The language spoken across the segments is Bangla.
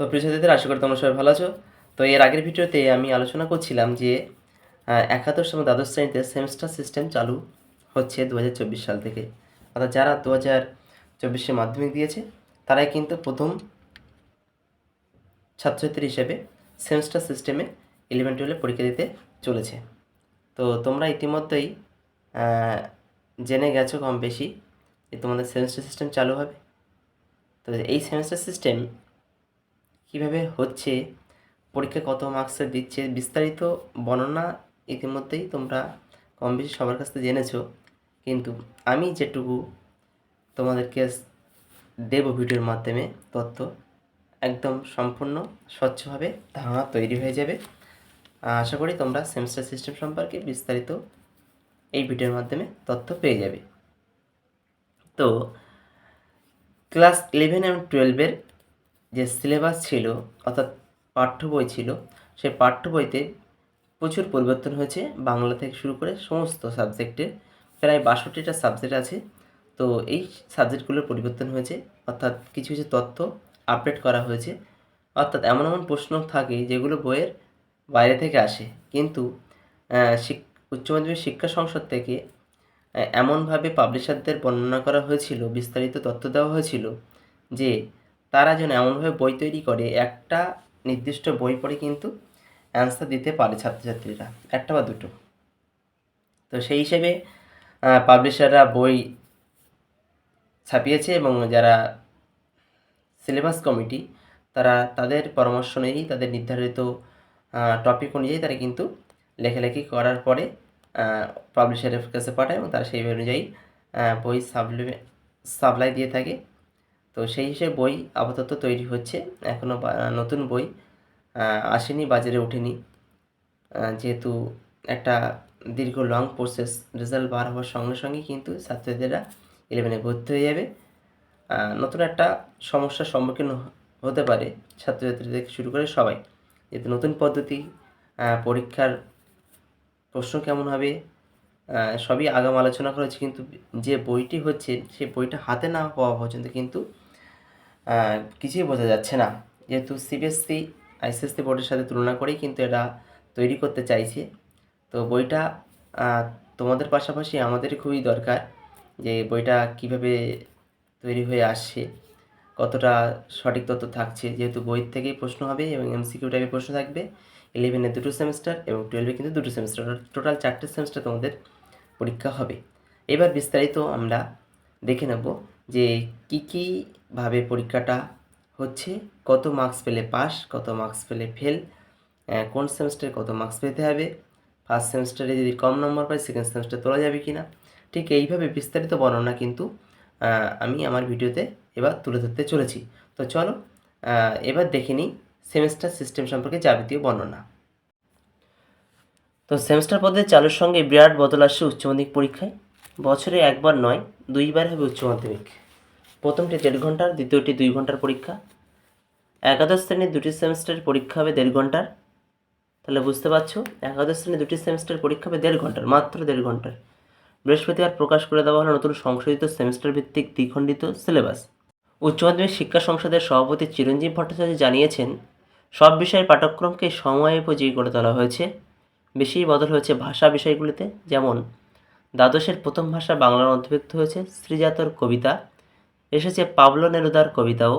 তো প্রিয় ছাত্রীদের আশা করি তোমরা সবাই ভালো আছো। তো এর আগের ভিডিওতে আমি আলোচনা করছিলাম যে একাদশ এবং দ্বাদশ শ্রেণীতে সেমিস্টার সিস্টেম চালু হচ্ছে দু হাজার চব্বিশ সাল থেকে। অর্থাৎ যারা দু হাজার চব্বিশে মাধ্যমিক দিয়েছে, তারাই কিন্তু প্রথম ছাত্রছাত্রী হিসেবে সেমিস্টার সিস্টেমে ইলেভেন টুয়েলভে পরীক্ষা দিতে চলেছে। তো তোমরা ইতিমধ্যেই জেনে গেছো কম বেশি যে তোমাদের সেমিস্টার সিস্টেম চালু হবে। তো এই সেমিস্টার সিস্টেম কীভাবে হচ্ছে? পরীক্ষা কত মার্কসে দিচ্ছে? বিস্তারিত বর্ণনা ইতিমধ্যেই তোমরা কম বেশি সবার কাছ থেকে জেনেছো। কিন্তু আমি যেটুকু তোমাদেরকে দেব ভিডিওর মাধ্যমে, তথ্য একদম সম্পূর্ণ স্বচ্ছভাবে ধারণা তৈরি হয়ে যাবে। আশা করি তোমরা সেমিস্টার সিস্টেম সম্পর্কে বিস্তারিত এই ভিডিওর মাধ্যমে তথ্য পেয়ে যাবে। তো ক্লাস ইলেভেন এবং টুয়েলভের যে সিলেবাস ছিল, অর্থাৎ পাঠ্য বই ছিল সেই পাঠ্য বইতে প্রচুর পরিবর্তন হয়েছে। বাংলা থেকে শুরু করে সমস্ত সাবজেক্টের প্রায় বাষট্টিটা সাবজেক্ট আছে। তো এই সাবজেক্টগুলোর পরিবর্তন হয়েছে, অর্থাৎ কিছু কিছু তথ্য আপডেট করা হয়েছে। অর্থাৎ এমন এমন প্রশ্ন থাকে যেগুলো বইয়ের বাইরে থেকে আসে। কিন্তু উচ্চ মাধ্যমিক শিক্ষা সংসদ থেকে এমনভাবে পাবলিশারদের বর্ণনা করা হয়েছিল, বিস্তারিত তথ্য দেওয়া হয়েছিল যে তারা যেন এমনভাবে বই তৈরি করে, একটা নির্দিষ্ট বই পড়ে কিন্তু অ্যান্সার দিতে পারে ছাত্রছাত্রীরা, একটা বা দুটো। তো সেই হিসেবে পাবলিশাররা বই ছাপিয়েছে এবং যারা সিলেবাস কমিটি তারা তাদের পরামর্শ নিয়েই, তাদের নির্ধারিত টপিক অনুযায়ী তারা কিন্তু লেখালেখি করার পরে পাবলিশারের কাছে পাঠায় এবং তারা সেই অনুযায়ী বই সাবলি সাপ্লাই দিয়ে থাকে। তো সেই হিসেবে বই আপাতত তৈরি হচ্ছে। এখনও নতুন বই আসেনি, বাজারে ওঠেনি। যেহেতু একটা দীর্ঘ লং প্রসেস রেজাল্ট বার হওয়ার সঙ্গে সঙ্গে কিন্তু ছাত্রছাত্রীরা ইলেভেনে ভর্তি হয়ে যাবে। নতুন একটা সমস্যার সম্মুখীন হতে পারে ছাত্রছাত্রী থেকে শুরু করে সবাই। যেহেতু নতুন পদ্ধতি পরীক্ষার প্রশ্ন কেমন হবে সবই আগাম আলোচনা করেছি কিন্তু যে বইটি হচ্ছে সেই বইটা হাতে না পাওয়া পর্যন্ত কিন্তু কিছুই বোঝা যাচ্ছে না। যেহেতু সিবিএসসি আইসিএসসি বোর্ডের সাথে তুলনা করেই কিন্তু এটা তৈরি করতে চাইছে। তো বইটা তোমাদের পাশাপাশি আমাদের খুবই দরকার যে বইটা কীভাবে তৈরি হয়ে আসছে, কতটা সঠিক তথ্য থাকছে। যেহেতু বই থেকেই প্রশ্ন হবে এবং এমসিকিউ টাইপের প্রশ্ন থাকবে ইলেভেনে দুটো সেমিস্টার এবং টুয়েলভে কিন্তু দুটো সেমিস্টার টোটাল চারটে সেমিস্টার তোমাদের পরীক্ষা হবে। এবার বিস্তারিত আমরা দেখে নেব। যে কী কীভাবে পরীক্ষাটা হচ্ছে, কত মার্কস পেলে পাস কত মার্কস পেলে ফেল কোন সেমিস্টারে কত মার্কস পেতে হবে ফার্স্ট সেমিস্টারে যদি কম নম্বর পাই সেকেন্ড সেমিস্টার তোলা যাবে কি না ঠিক এইভাবে বিস্তারিত বর্ণনা কিন্তু আমি আমার ভিডিওতে এবার তুলে ধরতে চলেছি। তো চলো এবার দেখে নিই সেমিস্টার সিস্টেম সম্পর্কে যাবতীয় বর্ণনা। তো সেমিস্টার পদ্ধতি চালুর সঙ্গে বিরাট বদল আসছে উচ্চমাধ্যমিক পরীক্ষায়। বছরে একবার নয়, দুইবার হবে উচ্চ মাধ্যমিক। প্রথমটি দেড় ঘণ্টার, দ্বিতীয়টি দুই ঘণ্টার পরীক্ষা। একাদশ শ্রেণির দুটি সেমিস্টারের পরীক্ষা হবে দেড় ঘণ্টার। তাহলে বুঝতে পারছ, একাদশ শ্রেণির দুটি সেমিস্টার পরীক্ষা হবে দেড় ঘণ্টার, মাত্র দেড় ঘণ্টার। বৃহস্পতিবার প্রকাশ করে দেওয়া হলো নতুন সংশোধিত সেমিস্টার ভিত্তিক দ্বিখণ্ডিত সিলেবাস। উচ্চ মাধ্যমিক শিক্ষা সংসদের সভাপতি চিরঞ্জীব ভট্টাচার্য জানিয়েছেন, সব বিষয়ের পাঠ্যক্রমকে সময়োপযোগী করে তোলা হয়েছে। বেশি বদল হয়েছে ভাষা বিষয়গুলিতে, যেমন দ্বাদশের প্রথম ভাষা বাংলার অন্তর্ভুক্ত হয়েছে শ্রীজাতর কবিতা। এসেছে পাবলো নেরুদার কবিতাও।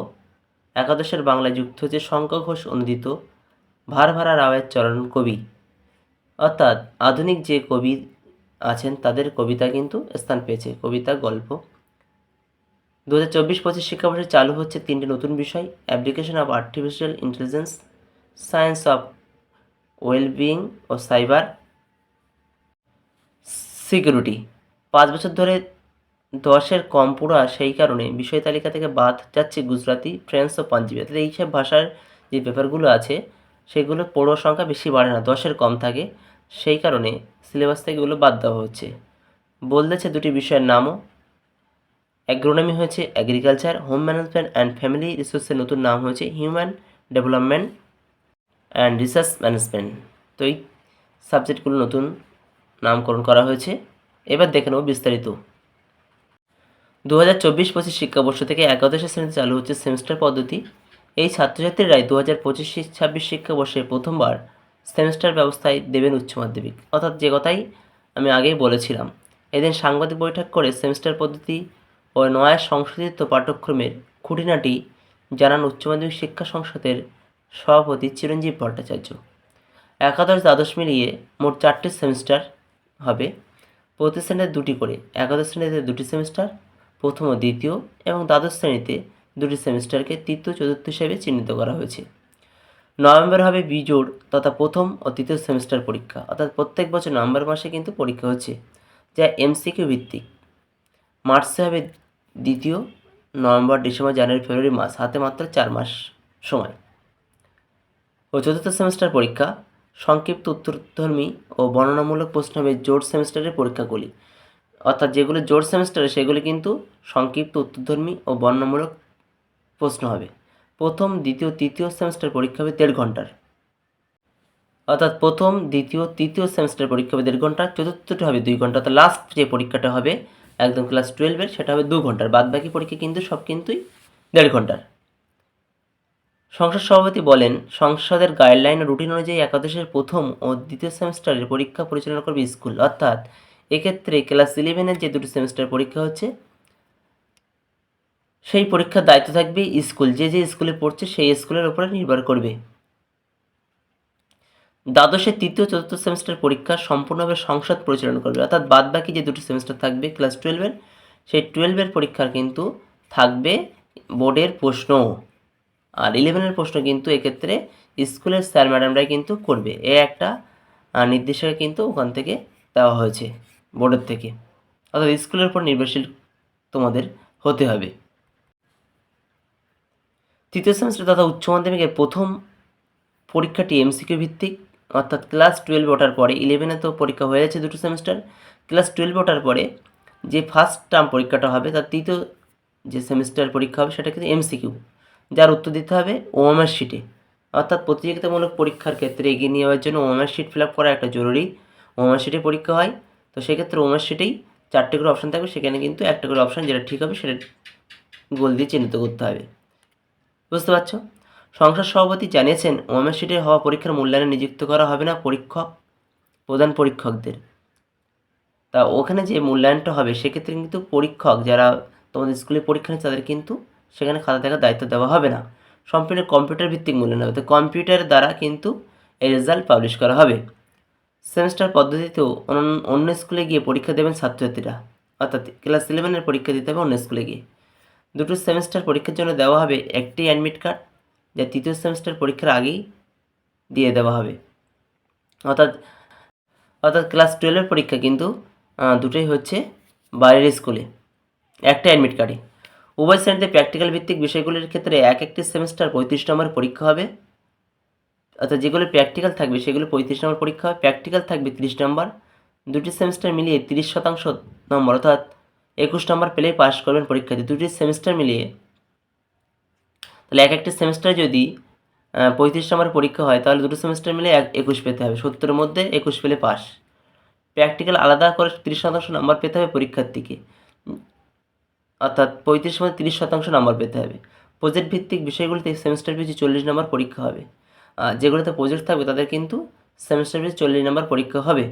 একাদশের বাংলায় যুক্ত হয়েছে শঙ্কর ঘোষ অনুদিত ভারভারা রাওয়ের চরণ কবি। অর্থাৎ আধুনিক যে কবি আছেন, তাদের কবিতা কিন্তু স্থান পেয়েছে। কবিতা, গল্প। দু হাজার চব্বিশ পঁচিশ শিক্ষাবর্ষে চালু হচ্ছে তিনটি নতুন বিষয়, application of artificial intelligence, science of wellbeing O cyber. Security. পাঁচ বছর ধরে দশের কম পড়া সেই কারণে বিষয় তালিকা থেকে বাদ যাচ্ছে গুজরাটি ফ্রেঞ্চ ও পাঞ্জাবি। অর্থাৎ এইসব ভাষার যে পেপারগুলো আছে, সেগুলো পড়ুয়ার সংখ্যা বেশি বাড়ে না, দশের কম থাকে। সেই কারণে সিলেবাস থেকে এগুলো বাদ দেওয়া হচ্ছে। বলতেছে দুটি বিষয়ের নামও। অ্যাগ্রোনমি হয়েছে agriculture home management and family রিসোর্সের নতুন নাম হয়েছে human development and research management তো এই সাবজেক্টগুলো নতুন নামকরণ করা হয়েছে। এবার দেখে নেব বিস্তারিত। দু হাজার চব্বিশ পঁচিশ শিক্ষাবর্ষ থেকে একাদশ শ্রেণীতে চালু হচ্ছে সেমিস্টার পদ্ধতি। এই ছাত্রছাত্রীরাই দু হাজার পঁচিশ ছাব্বিশ শিক্ষাবর্ষে প্রথমবার সেমিস্টার ব্যবস্থায় দেবেন উচ্চ মাধ্যমিক। অর্থাৎ যে কথাই আমি আগেই বলেছিলাম, এদিন সাংবাদিক বৈঠক করে সেমিস্টার পদ্ধতি ও নয়া সংশোধিত পাঠ্যক্রমের খুঁটিনাটি জানান উচ্চ মাধ্যমিক শিক্ষা সংসদের সভাপতি চিরঞ্জীব ভট্টাচার্য। একাদশ দ্বাদশ মিলিয়ে মোট চারটি সেমিস্টার হবে। প্রতি শ্রেণীতে দুটি করে, একাদশ শ্রেণীতে দুটি সেমিস্টার, প্রথম ও দ্বিতীয় এবং দ্বাদশ শ্রেণীতে দুটি সেমিস্টারকে তৃতীয়, চতুর্থ হিসেবে চিহ্নিত করা হয়েছে। নভেম্বর হবে বিজোড় তথা প্রথম ও তৃতীয় সেমিস্টার পরীক্ষা, অর্থাৎ প্রত্যেক বছর নভেম্বর মাসে কিন্তু পরীক্ষা হচ্ছে, যা এমসিকিউ ভিত্তিক। মার্চে হবে দ্বিতীয়, নভেম্বর, ডিসেম্বর, জানুয়ারি, ফেব্রুয়ারি মাস, হাতে মাত্র চার মাস সময়। ও চতুর্থ সেমিস্টার পরীক্ষা সংক্ষিপ্ত উত্তরধর্মী ও বর্ণনামূলক প্রশ্ন হবে জোর সেমিস্টারের পরীক্ষাগুলি। অর্থাৎ যেগুলো জোর সেমিস্টারে, সেগুলি কিন্তু সংক্ষিপ্ত উত্তরধর্মী ও বর্ণনামূলক প্রশ্ন হবে। প্রথম, দ্বিতীয়, তৃতীয় সেমিস্টার পরীক্ষা হবে দেড় ঘণ্টার। অর্থাৎ প্রথম, দ্বিতীয়, তৃতীয় সেমিস্টার পরীক্ষা হবে দেড় ঘণ্টা, চতুর্থটা হবে দুই ঘণ্টা। অর্থাৎ লাস্ট যে পরীক্ষাটা হবে, একদম ক্লাস টুয়েলভের সেটা হবে দু ঘণ্টার। বাদ বাকি পরীক্ষা কিন্তু সব কিন্তুই দেড় ঘণ্টার। সংসদ সভাপতি বলেন, সংসদের গাইডলাইন রুটিন অনুযায়ী একাদশের প্রথম ও দ্বিতীয় সেমিস্টারের পরীক্ষা পরিচালনা করবে স্কুল। অর্থাৎ, এক্ষেত্রে ক্লাস ইলেভেনের যে দুটো সেমিস্টার পরীক্ষা হচ্ছে, সেই পরীক্ষার দায়িত্ব থাকবে স্কুল। যে যে স্কুলে পড়ছে, সেই স্কুলের উপরে নির্ভর করবে। দ্বাদশের তৃতীয় চতুর্থ সেমিস্টার পরীক্ষা সম্পূর্ণভাবে সংসদ পরিচালনা করবে। অর্থাৎ বাদ বাকি যে দুটো সেমিস্টার থাকবে, ক্লাস টুয়েলভের, সেই টুয়েলভের পরীক্ষার কিন্তু থাকবে বোর্ডের প্রশ্ন আর ইলেভেনের প্রশ্ন কিন্তু এক্ষেত্রে স্কুলের স্যার ম্যাডামরাই কিন্তু করবে। এ একটা নির্দেশিকা কিন্তু ওখান থেকে দেওয়া হয়েছে বোর্ডের থেকে। অর্থাৎ স্কুলের উপর নির্ভরশীল তোমাদের হতে হবে। তৃতীয় সেমিস্টার তথা উচ্চ মাধ্যমিকের প্রথম পরীক্ষাটি এমসিকিউ ভিত্তিক, অর্থাৎ ক্লাস টুয়েলভ ওঠার পরে ইলেভেনে তো পরীক্ষা হয়ে গেছে দুটো সেমিস্টার ক্লাস টুয়েলভ ওঠার পরে যে ফার্স্ট টার্ম পরীক্ষাটা হবে, তার তৃতীয় যে সেমিস্টার পরীক্ষা হবে সেটা কিন্তু এমসিকিউ যার উত্তর দিতে হবে ওএমআর শিটে অর্থাৎ প্রতিযোগিতামূলক পরীক্ষার ক্ষেত্রে এগিয়ে নিয়ে যাওয়ার জন্য ওএমআর শিট ফিল আপ করা একটা জরুরি। ওএমআর শিটে পরীক্ষা হয়, তো সেক্ষেত্রে ওএমআর শিটেই চারটে করে অপশান থাকবে, সেখানে কিন্তু একটা করে অপশান যেটা ঠিক হবে সেটা গোল দিয়ে চিহ্নিত করতে হবে। বুঝতে পারছ? সংসদ সভাপতি জানিয়েছেন, ওএমএস শিটে হওয়া পরীক্ষার মূল্যায়নে নিযুক্ত করা হবে না পরীক্ষক, প্রধান পরীক্ষকদের। তা ওখানে যে মূল্যায়নটা হবে, সেক্ষেত্রে কিন্তু পরীক্ষক যারা তোমাদের স্কুলে পরীক্ষা নিচ্ছে তাদের কিন্তু সেখানে খাতা দেখার দায়িত্ব দেওয়া হবে না। সম্পূর্ণ কম্পিউটার ভিত্তিক মূল্যায়ন হবে। তো কম্পিউটার দ্বারা কিন্তু এই রেজাল্ট পাবলিশ করা হবে। সেমিস্টার পদ্ধতিতেও অন্য অন্য স্কুলে গিয়ে পরীক্ষা দেবেন ছাত্রছাত্রীরা। অর্থাৎ ক্লাস ইলেভেনের পরীক্ষা দিতে হবে অন্য স্কুলে গিয়ে। দুটো সেমিস্টার পরীক্ষার জন্য দেওয়া হবে একটি অ্যাডমিট কার্ড যা তৃতীয় সেমিস্টার পরীক্ষার আগেই দিয়ে দেওয়া হবে। অর্থাৎ অর্থাৎ ক্লাস টুয়েলভের পরীক্ষা কিন্তু দুটোই হচ্ছে বাইরের স্কুলে একটা অ্যাডমিট কার্ডে উভয় শ্রেণীতে প্র্যাকটিক্যাল ভিত্তিক বিষয়গুলির ক্ষেত্রে এক একটি সেমিস্টার পঁয়ত্রিশ নম্বর পরীক্ষা হবে। অর্থাৎ যেগুলো প্র্যাকটিক্যাল থাকবে, সেগুলো পঁয়ত্রিশ নম্বর পরীক্ষা হবে। প্র্যাকটিক্যাল থাকবে তিরিশ নম্বর। দুটি সেমিস্টার মিলিয়ে তিরিশ শতাংশ নম্বর, অর্থাৎ একুশ নম্বর পেলে পাস করবেন পরীক্ষাতে দুটি সেমিস্টার মিলিয়ে তাহলে এক একটি সেমিস্টার যদি পঁয়ত্রিশ নম্বর পরীক্ষা হয়, তাহলে দুটো সেমিস্টার মিলে এক, একুশ পেতে হবে। সত্তরের মধ্যে একুশ পেলে পাস প্র্যাকটিক্যাল আলাদা করে তিরিশ শতাংশ নম্বর পেতে হবে পরীক্ষার্থীকে। অর্থাৎ পঁয়ত্রিশ মধ্যে তিরিশ শতাংশ নাম্বার পেতে হবে। প্রজেক্ট ভিত্তিক বিষয়গুলিতে সেমিস্টার পিছু চল্লিশ নম্বর পরীক্ষা হবে। যেগুলোতে প্রজেক্ট থাকবে তাদের কিন্তু সেমিস্টার পিছু চল্লিশ নম্বর পরীক্ষা হবে।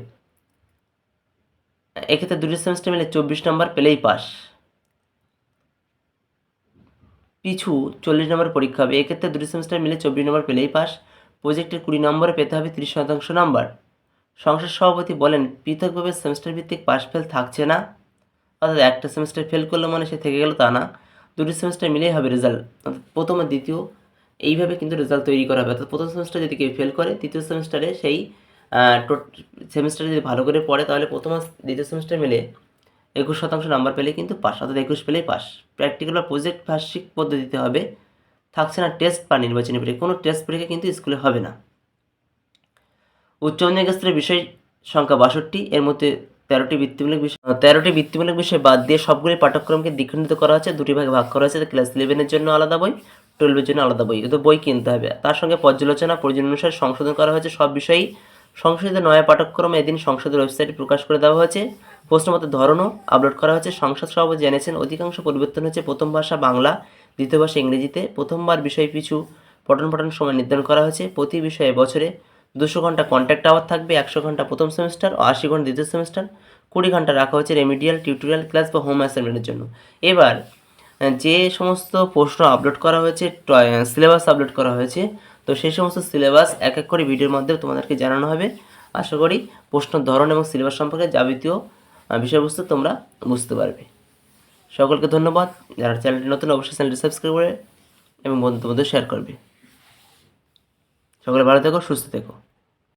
এক্ষেত্রে দুটি সেমিস্টার মিলে চব্বিশ নম্বর পেলেই পাস পিছু চল্লিশ নম্বর পরীক্ষা হবে। এক্ষেত্রে দুটি সেমিস্টার মিলে চব্বিশ নম্বর পেলেই পাস প্রজেক্টের কুড়ি নম্বরে পেতে হবে তিরিশ শতাংশ নম্বর সংসদ সভাপতি বলেন, পৃথকভাবে সেমিস্টার ভিত্তিক পাস ফেল থাকছে না। অর্থাৎ একটা সেমিস্টার ফেল করল মানে সে থেকে গেল তা না। দুটি সেমিস্টার মিলেই হবে রেজাল্ট প্রথম আর দ্বিতীয় এইভাবে কিন্তু রেজাল্ট তৈরি করা হবে। অর্থাৎ প্রথম সেমিস্টার যদি কেউ ফেল করে, তৃতীয় সেমিস্টারে সেই সেমিস্টারে যদি ভালো করে পড়ে, তাহলে প্রথম আর দ্বিতীয় সেমিস্টার মিলে একুশ শতাংশ নাম্বার পেলে কিন্তু পাস, অর্থাৎ একুশ পেলেই পাস। প্র্যাকটিক্যাল বা প্রজেক্ট বার্ষিক পদ্ধতিতে হবে। থাকছে না টেস্ট বা নির্বাচনী পরীক্ষা। কোনো টেস্ট পরীক্ষা কিন্তু স্কুলে হবে না। উচ্চ মাধ্যমিক স্তরের বিষয় সংখ্যা বাষট্টি, এর মধ্যে তেরোটি বৃত্তিমূলক বিষয় তেরোটি বৃত্তিমূলক বিষয় বাদ দিয়ে সবগুলি পাঠ্যক্রমকে দ্বিখণ্ডিত করা হচ্ছে দুটি ভাগে ভাগ করা হয়েছে। ক্লাস ইলেভেনের জন্য আলাদা বই টুয়েলভের জন্য আলাদা বই। তো বই কিনতে হবে। তার সঙ্গে পর্যালোচনা, প্রয়োজন অনুসারে সংশোধন করা হয়েছে। সব বিষয়েই সংশোধিত নয়া পাঠ্যক্রম এদিন সংসদের ওয়েবসাইটে প্রকাশ করে দেওয়া হয়েছে। প্রশ্নমতের ধরনও আপলোড করা হয়েছে। সংসদ সভাপতি জানিয়েছেন, অধিকাংশ পরিবর্তন হচ্ছে প্রথম ভাষা বাংলা, দ্বিতীয় ভাষা ইংরেজিতে। প্রথমবার বিষয় পিছু পঠন পাঠন সময় নির্ধারণ করা হয়েছে। প্রতি বিষয়ে বছরে দুশো ঘণ্টা কন্ট্যাক্ট আওয়ার থাকবে, একশো ঘণ্টা প্রথম সেমিস্টার ও আশি ঘণ্টা দ্বিতীয় সেমিস্টার কুড়ি ঘণ্টা রাখা হয়েছে রেমিডিয়াল টিউটোরিয়াল ক্লাস বা হোম অ্যাসাইনমেন্টের জন্য। এবার, যে সমস্ত প্রশ্ন আপলোড করা হয়েছে সিলেবাস আপলোড করা হয়েছে, তো সেই সমস্ত সিলেবাস এক এক করে ভিডিওর মাধ্যমে তোমাদেরকে জানানো হবে। আশা করি প্রশ্ন ধরন এবং সিলেবাস সম্পর্কে যাবতীয় বিষয়বস্তু তোমরা বুঝতে পারবে। সকলকে ধন্যবাদ। যারা চ্যানেলটি নতুন, অবশ্যই চ্যানেলটি সাবস্ক্রাইব করে এবং মধ্যে শেয়ার করবে। সকলে ভালো থেকো, সুস্থ থেকো।